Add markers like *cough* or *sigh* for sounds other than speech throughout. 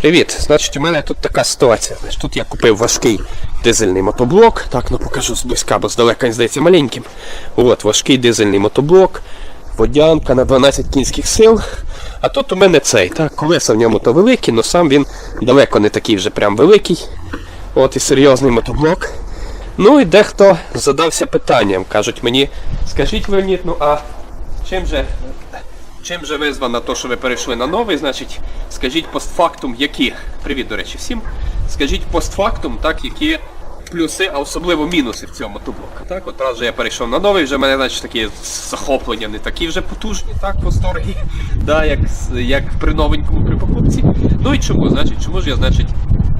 Привіт. Значить, у мене тут така ситуація. Значить, тут я купив важкий дизельний мотоблок. Так, ну покажу зблизька, бо здалека він здається маленьким. От, важкий дизельний мотоблок, водянка на 12 кінських сил. А тут у мене цей. Так, колеса в ньому то великі, але сам він далеко не такий вже прям великий. От і серйозний мотоблок. Ну і дехто задався питанням. Кажуть мені, скажіть Леонід, ну а чим же Чим же визвано то, що ви перейшли на новий, значить, скажіть постфактум, які. Привіт, до речі, всім. Скажіть постфактум, так, які плюси, а особливо мінуси в цьому мотоблока. Так, от раз же я перейшов на новий, вже в мене значить, такі захоплення не такі вже потужні, так, восторги, *laughs* да, як, як при новенькому при покупці. Ну і чому? Значить, чому ж я, значить,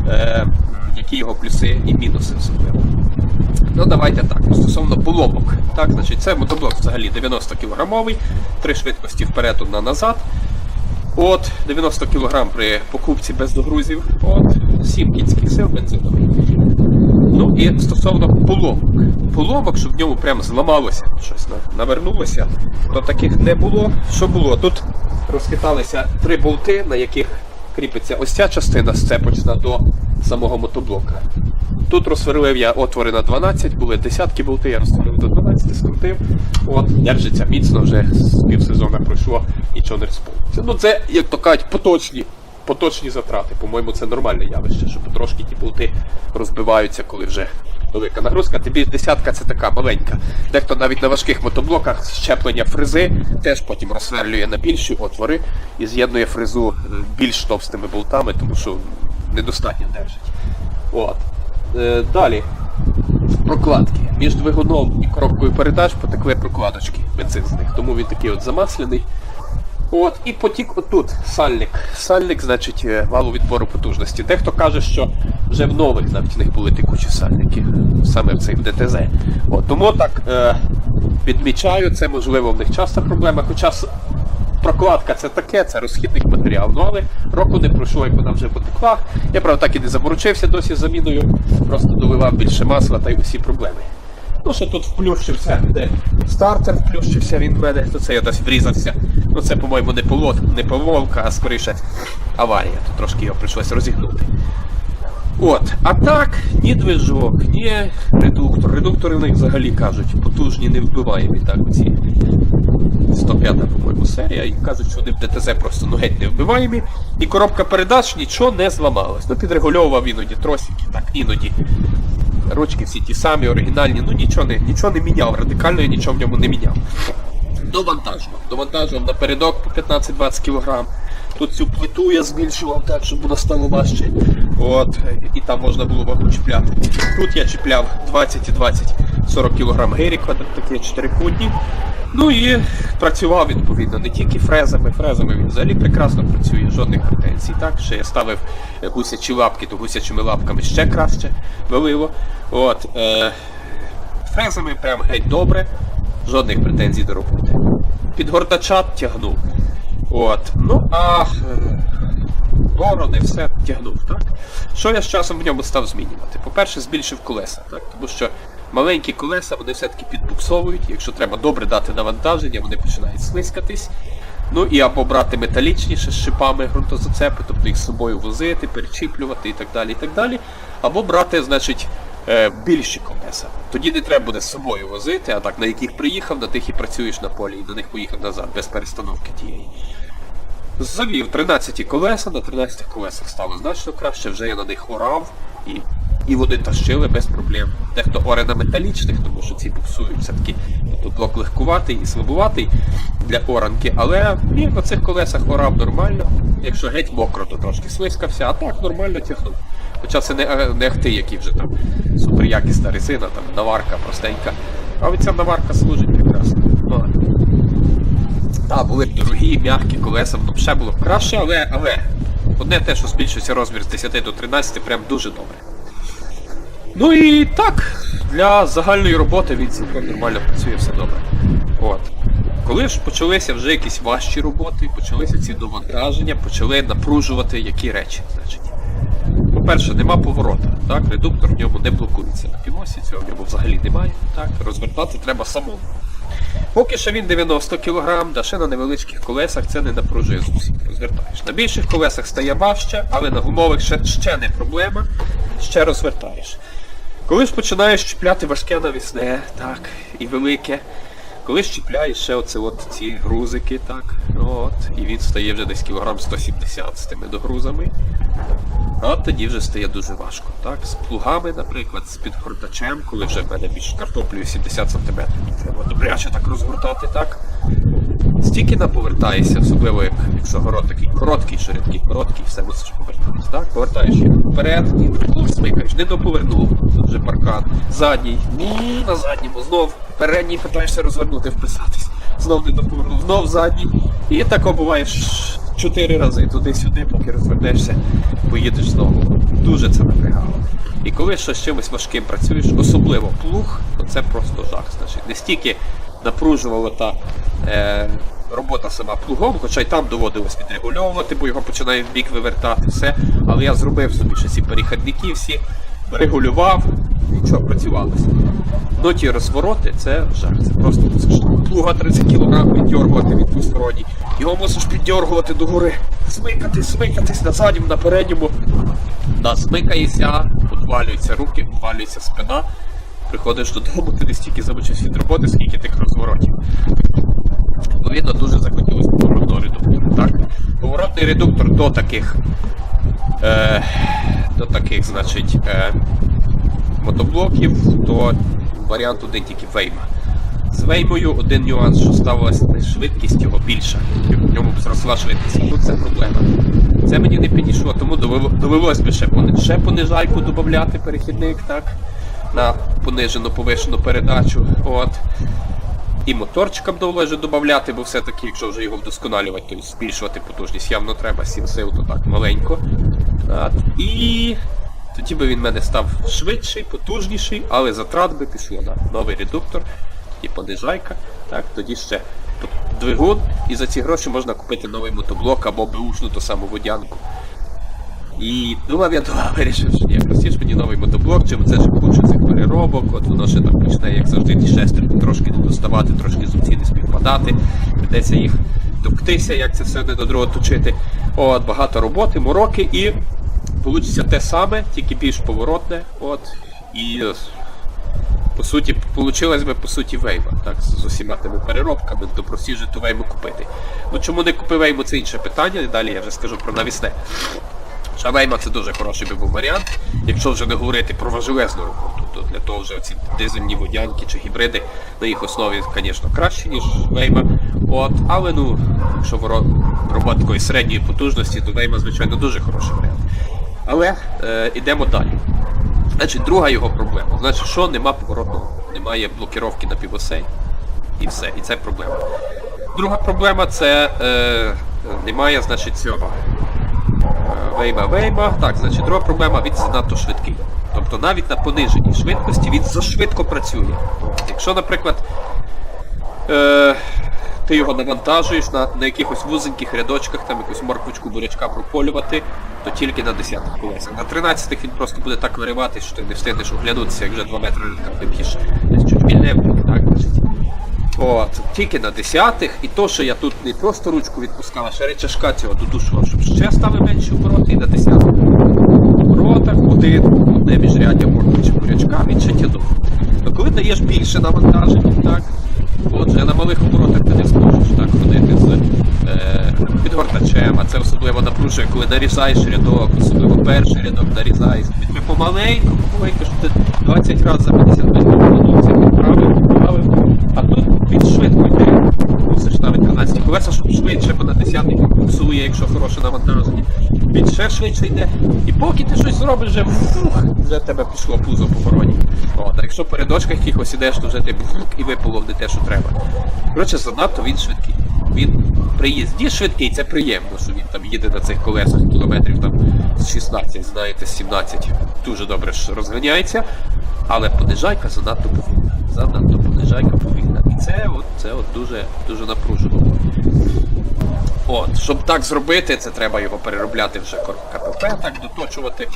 е, які його плюси і мінуси особливо. Ну давайте так, стосовно поломок. Так, значить, це мотоблок взагалі 90 кілограмовий, три швидкості вперед, одна назад. От 90 кг при покупці без догрузів. От 7 кінських сил бензиновий. Ну і стосовно поломок. Поломок, щоб в ньому прям зламалося, щось навернулося, то таких не було. Що було? Тут розхиталися три болти, на яких кріпиться ось ця частина сцепочна до самого мотоблока. Тут розсверлив я отвори на 12, були десятки болти, я розсверлив до 12, скрутив. От, держиться міцно, вже з півсезону пройшло, нічого не розповниться. Ну це, як то кажуть, поточні, поточні затрати. По-моєму, це нормальне явище, що потрошки ті болти розбиваються, коли вже велика нагрузка. Тобі десятка це така маленька. Дехто навіть на важких мотоблоках щеплення фрези теж потім розсверлює на більші отвори і з'єднує фрезу е, більш товстими болтами, тому що недостатньо держить. От. Е, далі. Прокладки. Між двигуном і коробкою передач потекли прокладочки бензин тому він такий от замаслений. От, і потік отут сальник. Сальник, значить, е, валу відбору потужності. Дехто каже, що вже в нових навіть в них були текучі сальники, саме в цих ДТЗ. От, тому так е, відмічаю, це можливо в них часто проблема, хоча прокладка це таке, це розхідний матеріал. Ну але року не пройшло, як вона вже потекла. Я правда так і не заморочився досі з заміною, просто доливав більше масла та й усі проблеми. Ну, що тут вплющився, де стартер вплющився він в мене, то це я десь врізався. Ну це, по-моєму, не полот, не помилка, а скоріше аварія. Тут трошки його прийшлося розігнути. От, а так, ні движок, ні редуктор. Редуктори в них взагалі кажуть, потужні, не вбиваємі, так, оці 105, по-моєму, серія, і кажуть, що вони в ДТЗ просто ну, геть не вбиваємі. І коробка передач нічого не зламалась. Ну, підрегульовував іноді тросики, так, іноді. Ручки всі ті самі, оригінальні, ну нічого не, нічого не міняв, радикально я нічого в ньому не міняв. Довантажував. Довантажував напередок по 15-20 кг. Тут цю плиту я збільшував так, щоб воно стало важче. От, і там можна було вагу чіпляти. Тут я чіпляв 20 і 20 40 кг гирі, такі чотирикутні. Ну і працював відповідно не тільки фрезами, фрезами він взагалі прекрасно працює, жодних претензій. Так, ще я ставив гусячі лапки, то гусячими лапками ще краще валило. От, е, фрезами прям геть добре, жодних претензій до роботи. Підгортача тягнув. От. Ну а е, ворони все тягнув. Так? Що я з часом в ньому став змінювати? По-перше, збільшив колеса, так? тому що маленькі колеса вони все-таки підбуксовують. Якщо треба добре дати навантаження, вони починають слизькатись. Ну і або брати металічніше з шипами ґрунтозацепи, тобто їх з собою возити, перечіплювати і так далі. і так далі. Або брати, значить, е, більші колеса. Тоді не треба буде з собою возити, а так на яких приїхав, на тих і працюєш на полі, і на них поїхав назад, без перестановки тієї. Завів 13 колеса, на 13 колесах стало значно краще, вже я на них орав і, і вони тащили без проблем. Дехто оре на металічних, тому що ці буксують все-таки. Тут блок легкуватий і слабуватий для оранки, але ні, на цих колесах орав нормально. Якщо геть мокро, то трошки слизькався, а так нормально тягнув. Хоча це не, не ахти, які вже там суперякісна резина, там наварка простенька. А ця наварка служить прекрасно. Ну, так, були б дорогі, м'які колеса, воно ще було б краще, але, але одне те, що збільшується розмір з 10 до 13, прям дуже добре. Ну і так, для загальної роботи він цілком нормально працює, все добре. От. Коли ж почалися вже якісь важчі роботи, почалися ці довантаження, почали напружувати які речі. Значить. По-перше, нема поворота. Так? Редуктор в ньому не блокується на пілосі, цього в ньому взагалі немає. Так? Розвертати треба самому. Поки що він 90 кг, да ще на невеличких колесах це не напружує зовсім. Розвертаєш. На більших колесах стає важче, але на гумових ще, ще не проблема, ще розвертаєш. Коли ж починаєш чіпляти важке навісне, так, і велике, коли ж чіпляєш ще оце от ці грузики, так, от, і він стає вже десь кілограм 170 з тими догрузами, от тоді вже стає дуже важко. Так, з плугами, наприклад, з підгортачем, коли вже в мене більш картоплею 70 см, треба добряче так розгортати, так. Стільки наповертаєшся, особливо як, якщо город такий короткий, що рядки короткий, все мусиш повертатись. Так? Повертаєш його вперед і плуг смикаєш, не доповернув, вже паркан, задній, ні, на задньому, знов передній питаєшся розвернути, вписатись, знов не доповернув, знов задній. І тако буваєш чотири рази туди-сюди, поки розвернешся, поїдеш знову. Дуже це напрягало. І коли ще з чимось важким працюєш, особливо плуг, то це просто жах. Значить, не стільки напружувала та е, робота сама плугом, хоча й там доводилось відрегульовувати, бо його починає в бік вивертати все. Але я зробив собі ці перехідники всі, регулював, нічого працювалося. Ну ті розвороти це жах, це просто мусиш плуга 30 кг піддергувати від двосторонній. Його мусиш піддергувати догори, смикатись, смикатись на задньому, на передньому. Да, смикаєшся, відвалюються руки, відвалюється спина. Приходиш додому, ти не стільки замучився від роботи, скільки тих розворотів. Відповідно, дуже захотілося поворотного редуктора. Так? Поворотний редуктор до таких, е, до таких, значить, е, мотоблоків, то варіант один тільки вейма. З веймою один нюанс, що ставилася швидкість його більша, в ньому б зросла швидкість. Тут це проблема. Це мені не підійшло, тому довело- довелось би ще, ще понижайку додати перехідник, так, на понижену повишену передачу. От. І моторчикам довелося додати, бо все-таки, якщо вже його вдосконалювати, то збільшувати потужність явно треба, 7 сил, то так маленько. Так. І тоді би він в мене став швидший, потужніший, але затрат би пішло на новий редуктор і понижайка. Так, тоді ще двигун, і за ці гроші можна купити новий мотоблок або беушну ту саму водянку. І думав я думав, вирішив, що ні, простіше мені новий мотоблок, чим це ж куча цих переробок, от воно ще там почне, як завжди, ті шестерки трошки не доставати, трошки зубці не співпадати, придеться їх товктися, як це все не до другого точити. От, багато роботи, мороки, і вийде те саме, тільки більш поворотне. От, і по суті, получилась би по суті вейма, так, з усіма тими переробками, то простіше ту вейму купити. Ну чому не купив вейму, це інше питання, і далі я вже скажу про навісне. Шавейма це дуже хороший би був варіант. Якщо вже не говорити про важелезну роботу, то для того вже ці дизельні водянки чи гібриди на їх основі, звісно, краще, ніж Вейма. От, але ну, якщо робота такої середньої потужності, то Вейма, звичайно, дуже хороший варіант. Але е, йдемо далі. Значить, друга його проблема. Значить, що нема поворотного, немає блокіровки на півосей. І все, і це проблема. Друга проблема це е, немає, значить, цього. Вейма, вейма. Так, значить, друга проблема, він занадто швидкий. Тобто навіть на пониженій швидкості він зашвидко працює. Якщо, наприклад, е, ти його навантажуєш на, на якихось вузеньких рядочках, там якусь морквочку бурячка прополювати, то тільки на 10-х колесах. На 13-х він просто буде так вириватись, що ти не встигнеш оглянутися, як вже 2 метри. Десь чуть вільнем, так. От, тільки на 10-х, і то, що я тут не просто ручку відпускав, а ще речашка цього додушував, щоб ще стали менші обороти, і на 10-х оборотах один, одне міжряддя моркви чи бурячка, він ще тянув. То коли даєш більше навантаження, так, на малих оборотах ти не зможеш так ходити з е, підгортачем, а це особливо напружує, коли нарізаєш рядок, особливо перший рядок нарізаєш. Ти помаленьку, помаленьку, що ти 20 разів за 55 минут це підправив, підправив. А тут він швидко йде. Мусиш навіть 13 колеса, щоб швидше, бо на 10 буксує, якщо хороше навантаження. Він ще швидше йде. І поки ти щось зробиш, вже фух, вже тебе пішло пузо по вороні. От, а якщо по рядочках якихось ідеш, то вже ти фух, і випало не те, що треба. Коротше, занадто він швидкий. Він при їзді швидкий, це приємно, що він там їде на цих колесах кілометрів там з 16, знаєте, з 17. Дуже добре розганяється. Але понижайка занадто повільна. Занадто понижайка повільна. І це от, це от дуже, дуже напружено. От, щоб так зробити, це треба його переробляти вже КПП, так доточувати.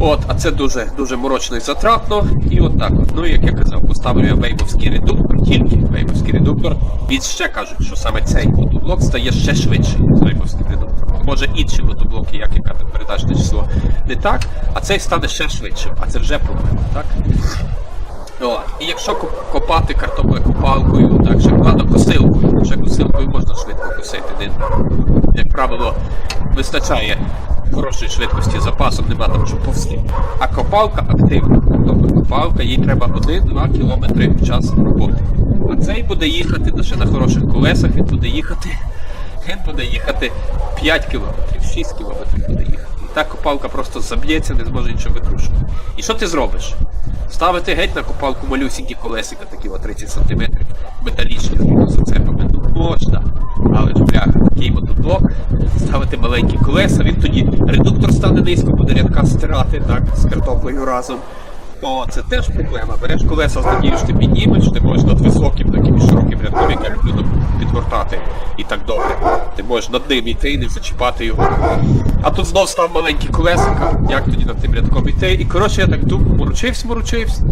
От, а це дуже дуже морочно і затратно. І от так от. Ну, як я казав, поставив я веймовський редуктор, тільки веймовський редуктор. Він ще кажуть, що саме цей мотоблок стає ще швидший з веймовським редуктором. Може інші мотоблоки, як яка передачне число, не так, а цей стане ще швидшим, а це вже проблема, так? О, і якщо коп- копати картоплекопалкою, так, ще кладокосилкою, ще косилкою можна швидко косити. Не, як правило, вистачає хорошої швидкості запасу, нема там що повсти. А копалка активна. Тобто копалка, їй треба 1-2 км в час роботи. А цей буде їхати ще на хороших колесах, він буде їхати. Він буде їхати 5 кілометрів, 6 кілометрів буде їхати. І так копалка просто заб'ється, не зможе нічого викрушувати. І що ти зробиш? Ставити геть на копалку малюсінькі колесика, такі о 30 см, металічні з зацепами. Ну можна. Але ж бляха, такий мотоблок, ставити маленькі колеса, він тоді редуктор стане низько, буде рядка стирати, так, з картоплею разом. О, це теж проблема. Береш колеса з надією, що ти піднімеш, ти можеш над високим таким широким рядком, як я люблю підгортати, і так добре. Ти можеш над ним йти і не зачіпати його. А тут знов став маленькі колесика, як тоді над тим рядком йти. І коротше я так думаю, морочився, морочився.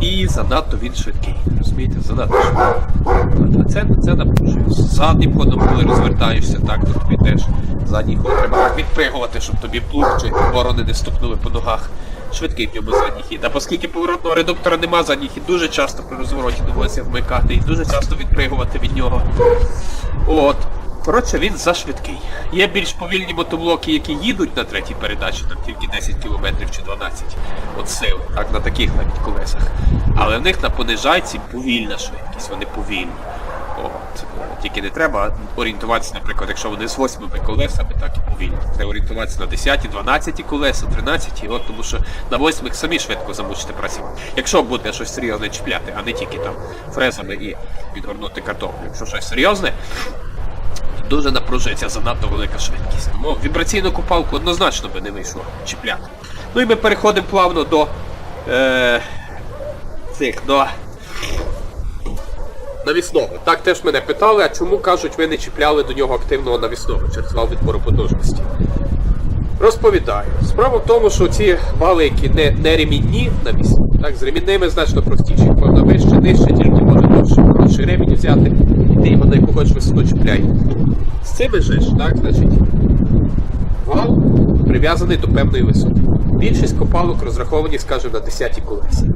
І занадто він швидкий. Розумієте, занадто швидкий. А це, це напружує. Заднім ходом, коли розвертаєшся, так, то тобі теж задній ход треба так відпригувати, щоб тобі плуг чи ворони не стукнули по ногах. Швидкий в ньому задній хід. А оскільки поворотного редуктора нема задній хід, дуже часто при розвороті доводиться вмикати і дуже часто відпригувати від нього. От. Коротше, він зашвидкий. Є більш повільні мотоблоки, які їдуть на третій передачі, там тільки 10 км чи 12 от сил, так, на таких навіть колесах. Але в них на понижайці повільна швидкість, вони повільні. От. Тільки не треба орієнтуватися, наприклад, якщо вони з 8 колесами, так і повільні. Треба орієнтуватися на 10, 12 колеса, 13, от, тому що на 8 самі швидко замучите працювати. Якщо буде щось серйозне чіпляти, а не тільки там фрезами і відгорнути картоплю. Якщо щось серйозне, дуже напружується занадто велика швидкість. Тому вібраційну купалку однозначно би не вийшло чіпляти. Ну і ми переходимо плавно до е, цих до навісного. Так теж мене питали, а чому кажуть, ви не чіпляли до нього активного навісного через вал відбору потужності. Розповідаю. Справа в тому, що ці вали, які не, не ремінні навісні, так, з ремінними значно простіше. Можна вище, нижче, тільки може довше. Ремінь взяти, ти його на яку висоту чіпляй. З же так, значить, вал прив'язаний до певної висоти. Більшість копалок розраховані, скажімо, на 10 колеса.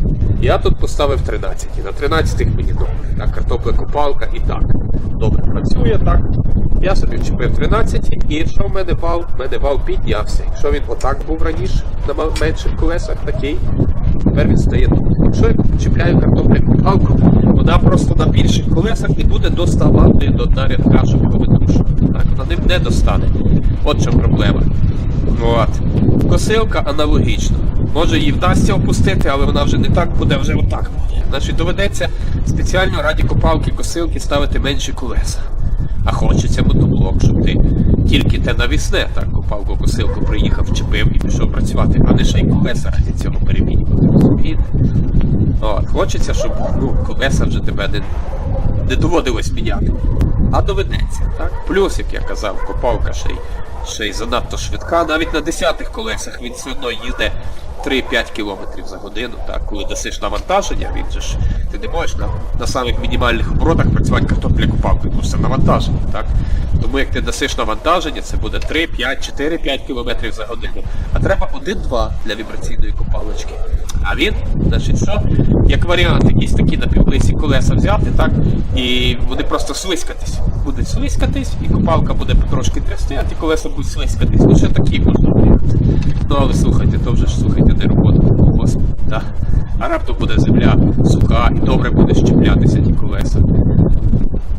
Я тут поставив 13. І на 13 мені добре. Так, картопля копалка і так. Добре працює, так. Я собі вчепив 13, і що в мене вал? В мене вал піднявся. Якщо він отак був раніше на менших колесах, такий, тепер він стає тут. Якщо я чіпляю картоплю копалку, просто на більших колесах не буде доставати до дна рядка, щоб його витрушувати. Так, вона ним не достане. От чому проблема. От. Косилка аналогічно. Може їй вдасться опустити, але вона вже не так буде, вже отак буде. Значить, доведеться спеціально раді копалки косилки ставити менші колеса. А хочеться мотоблок, щоб ти тільки те навісне, так, копалку косилку приїхав, вчепив і пішов працювати, а не ще й колеса раді цього перемінювати. От, хочеться, щоб ну, колеса вже тебе не, не доводилось міняти. А доведеться, так? Плюс, як я казав, копалка ще й, ще й занадто швидка. Навіть на 10-х колесах він все одно їде 3-5 км за годину. Так? Коли досиш навантаження, він же ж ти не можеш на, на самих мінімальних оборотах працювати картопля копалкою, тому що це навантаження. Так? Тому як ти досиш навантаження, це буде 3, 5, 4, 5 км за годину. А треба 1-2 для вібраційної копалочки. А він, значить, що? Як варіант, якісь такі напівлисі колеса взяти, так? І вони просто слизькатись. Будуть слизькатись, і копалка буде потрошки трясти, а ті колеса будуть слизькатись. Ще такий можна варіант. Але слухайте, то вже ж слухайте, не робота Господи, так? А раптом буде земля суха і добре буде щеплятися ті колеса.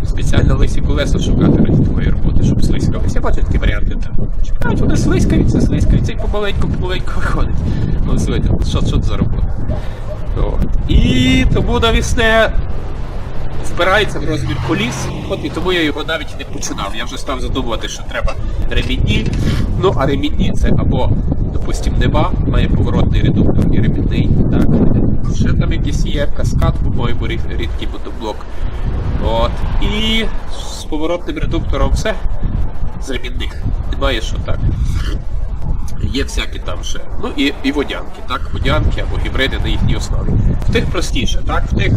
Спеціально лисі колеса шукати раді такої роботи, щоб слизькались. Я бачу такі варіанти. Так. Чекають, вони слизькаються, слизькаються і помаленьку, помаленьку виходить. Ну, слухайте, що, що це за робота? От. І тому навісне впирається в розмір коліс, от і тому я його навіть не починав. Я вже став задумувати, що треба ремінні. Ну, а ремінні це або, допустим, неба, має поворотний редуктор і ремінний. Так. Ще там якийсь є каскад, по-моєму, рідкий мотоблок. От. І з поворотним редуктором все. З ремінних. Немає що так. Є всякі там ще. Ну і, і водянки, так? Водянки або гібриди на їхній основі. В тих простіше, так? В тих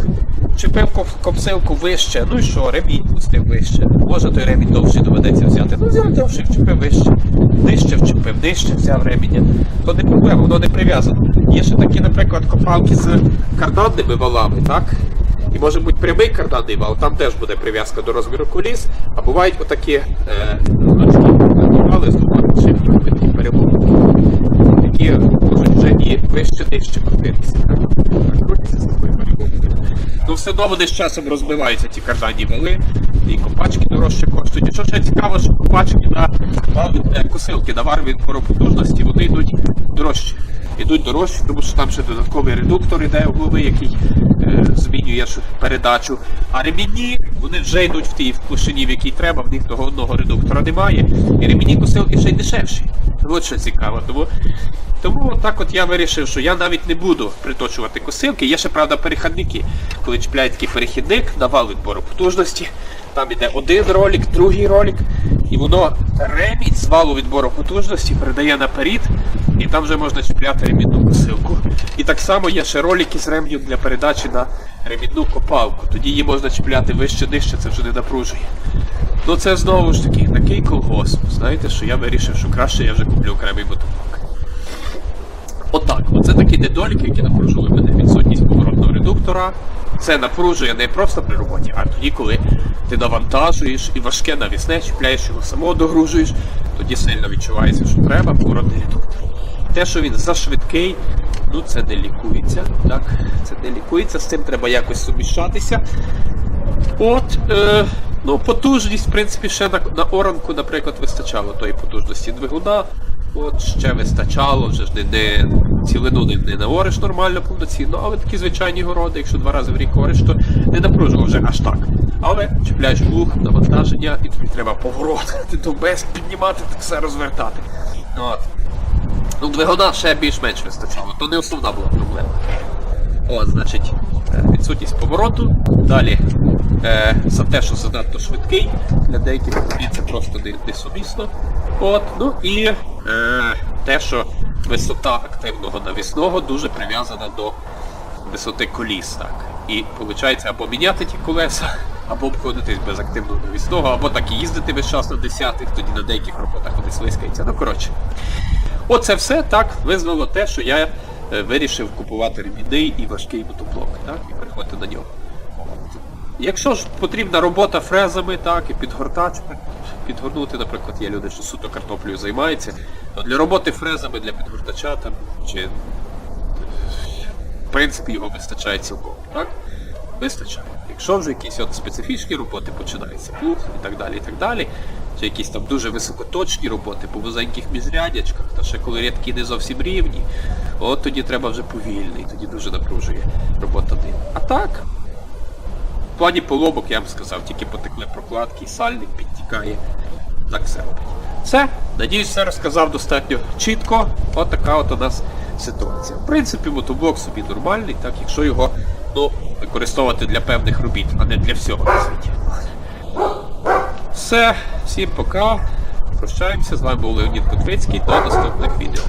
чепив копсилку вище, ну і що, ремінь пустив вище. Може той ремінь довший доведеться взяти. Ну взяв довший, вчепив вище. Нижче вчепив, нижче взяв реміння. То не проблема, воно не прив'язано. Є ще такі, наприклад, копалки з карданними валами, так? І може бути прямий карданний вал, там теж буде прив'язка до розміру коліс, а бувають отакі е, вали з двома шипками переломки, які можуть вже і вище нижче крутитися. Ну все одно вони з часом розбиваються ті карданні вали, і копачки дорожче коштують. Що ще цікаво, що копачки на е, косилки на варві потужності, вони йдуть дорожче. Ідуть дорожче, тому що там ще додатковий редуктор іде угловий, який е, змінює передачу. А ремінні вони вже йдуть в тій в площині, в якій треба, в них того одного редуктора немає. І ремінні косилки ще й дешевші. От що цікаво. Тому, тому так от я вирішив, що я навіть не буду приточувати косилки. Є ще, правда, перехідники. Коли чіпляє такий перехідник на вал відбору потужності, там іде один ролик, другий ролик, і воно ремінь з валу відбору потужності передає наперед, і там вже можна чіпляти ремінну косилку. І так само є ще ролики з ремнем для передачі на ремінну копалку. Тоді її можна чіпляти вище нижче, це вже не напружує. Ну це знову ж таки такий колгосп. Знаєте, що я вирішив, що краще я вже куплю окремий мотоблок. Отак, оце такі недоліки, які напружили мене. Відсутність поворотного редуктора. Це напружує не просто при роботі, а тоді, коли ти навантажуєш і важке навісне, чіпляєш його само догружуєш, тоді сильно відчувається, що треба поворотний редуктор. Те, що він зашвидкий, ну це не лікується. Так, це не лікується, з цим треба якось суміщатися. От, е, ну, потужність, в принципі, ще на, на оранку, наприклад, вистачало тої потужності двигуна. От ще вистачало, вже ж не, не цілину не, не наориш нормально, повноцінно, але такі звичайні городи, якщо два рази в рік ориш, то не напружував вже аж так. Але чіпляєш плуг, навантаження, і тобі треба поворот, *laughs* ти то без піднімати, так все розвертати. От. Ну, двигуна ще більш-менш вистачало, то не основна була проблема. От, значить, е, відсутність повороту. Далі е, за те, що занадто швидкий, для деяких автомобілів це просто несумісно. От, ну і е, те, що висота активного навісного дуже прив'язана до висоти коліс. Так. І виходить або міняти ті колеса, *laughs* або обходитись без активного навісного, або так і їздити весь час на десятих, тоді на деяких роботах вони слискаються. Ну коротше. Оце все так визвало те, що я е, вирішив купувати ремінний і важкий мотоблок, так, і переходити на нього. Якщо ж потрібна робота фрезами, так, і підгортач, підгорнути, наприклад, є люди, що суто картоплею займаються, то для роботи фрезами, для підгортача там, чи в принципі його вистачає цілком, так? Вистачає. Якщо вже якісь от специфічні роботи починаються, плуг і так далі, і так далі, чи якісь там дуже високоточні роботи по вузеньких міжрядячках, та ще коли рядки не зовсім рівні, от тоді треба вже повільний, тоді дуже напружує робота ним. А так, в плані поломок, я вам сказав, тільки потекли прокладки, і сальник підтікає. Так все робить. Все, надіюсь, все розказав достатньо чітко. От така от у нас ситуація. В принципі, мотоблок собі нормальний, так, якщо його ну, використовувати для певних робіт, а не для всього на світі. Все, всім пока. Прощаємося. З вами був Леонід Котвицький. До наступних відео.